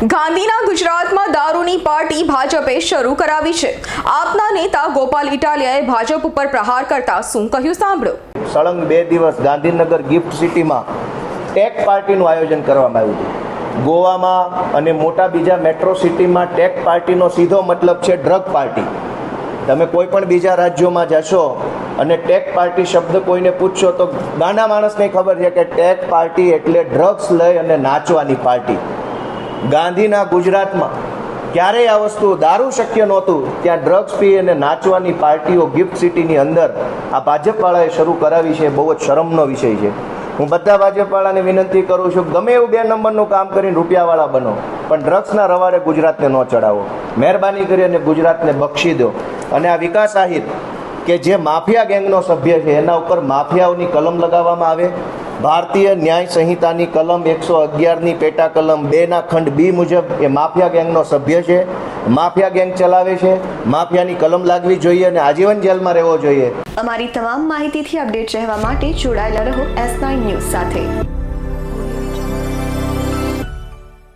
ગાંધીના ગુજરાતમાં દારૂની પાર્ટી ભાજપે શરૂ કરાવી છે. આપના નેતા ગોપાલ ઇટાલિયાએ ભાજપ ઉપર પ્રહાર કરતા શું કહ્યું સાંભળો. સળંગ બે દિવસ ગાંધીનગર ગિફ્ટ સિટીમાં ટેક પાર્ટીનું આયોજન કરવામાં આવ્યું ગોવામાં અને મોટા બીજા મેટ્રો સિટીમાં ટેક પાર્ટીનો સીધો મતલબ છે ડ્રગ પાર્ટી. તમે કોઈ પણ બીજા રાજ્યોમાં જશો અને ટેક પાર્ટી શબ્દ કોઈને પૂછશો તો નાના માણસને ખબર છે કે ટેક પાર્ટી એટલે ડ્રગ્સ લઈ અને નાચવાની પાર્ટી. ગાંધીના ગુજરાતમાં ક્યારેય આ વસ્તુ દારૂ શક્ય નહોતું. ત્યાં ડ્રગ્સ પી અને નાચવાની પાર્ટીઓ ગિફ્ટ સિટીની અંદર આ ભાજપવાળાએ શરૂ કરાવી છે. બહુ જ શરમનો વિષય છે. હું બધા ભાજપવાળાને વિનંતી કરું છું, ગમે એવું બે નંબરનું કામ કરીને રૂપિયાવાળા બનો, પણ ડ્રગ્સના રવાડે ગુજરાતને ન ચડાવો. મહેરબાની કરી અને ગુજરાતને બક્ષી દો. અને આ વિકાસ આહિર કે જે માફિયા ગેંગનો સભ્ય છે, એના ઉપર માફિયાઓની કલમ લગાવવામાં આવે ભારતીય ન્યાય સંહિતાની કલમ એકસો અગિયારની પેટા કલમ બેના ખંડ બી મુજબ એ માફિયા ગેંગનો સભ્ય છે. માફિયા ગેંગ ચલાવે છે. માફિયાની કલમ લાગવી જોઈએ અને આજીવન જેલમાં રહેવો જોઈએ. અમારી તમામ માહિતીથી અપડેટ રહેવા માટે જોડાયેલા રહો એસ નાઇન ન્યૂઝ સાથે.